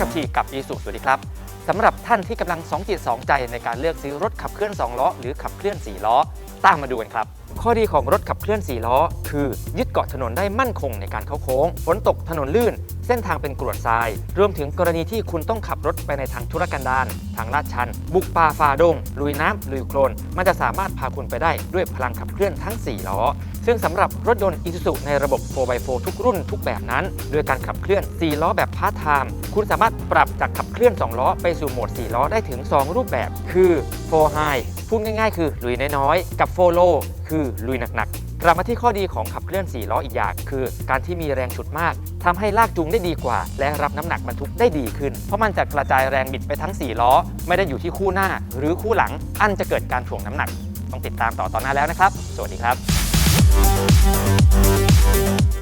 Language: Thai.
ขับขี่กับอีสุสวัสดีครับสำหรับท่านที่กำลังสองจิตสองใจในการเลือกซื้อรถขับเคลื่อน 2 ล้อ หรือขับเคลื่อน 4 ล้อ ตามมาดูกันครับ ข้อดีของรถขับเคลื่อน 4 ล้อ คือยึดเกาะถนนได้มั่นคงในการเข้าโค้ง ฝนตกถนนลื่น เส้นทางเป็นกรวดทราย รวมถึงกรณีที่คุณต้องขับรถไปในทางธุรกันดารทางลาดชัน บุกป่าฝ่าดง ลุยน้ำลุยโคลน มันจะสามารถพาคุณไปได้ด้วยพลังขับเคลื่อนทั้ง 4 ล้อ ซึ่งสำหรับรถยนต์ Isuzu ในระบบ 4x4 ทุกรุ่นทุกแบบนั้นโดยการขับเคลื่อน 4 ล้อแบบพาร์ทไทม์คุณสามารถปรับจากขับเคลื่อน 2 ล้อไปสู่โหมด 4 ล้อได้ถึง 2 รูปแบบ คือ 4 High พูดง่ายๆ คือลุยน้อยๆกับ 4 Low คือลุยหนักๆ กลับมาที่ข้อดีของขับเคลื่อน 4 ล้ออีกอย่าง คือ การที่มีแรงฉุดมากทำให้ลากจูงได้ดีกว่า และรับน้ำหนักบรรทุกได้ดีขึ้น เพราะมันจะกระจายแรงบิดไปทั้ง 4 ล้อ ไม่ได้อยู่ที่คู่หน้า หรือคู่หลัง อันจะเกิดการถ่วงน้ำหนัก ต้องติดตามต่อตอนหน้าแล้วนะครับ สวัสดีครับ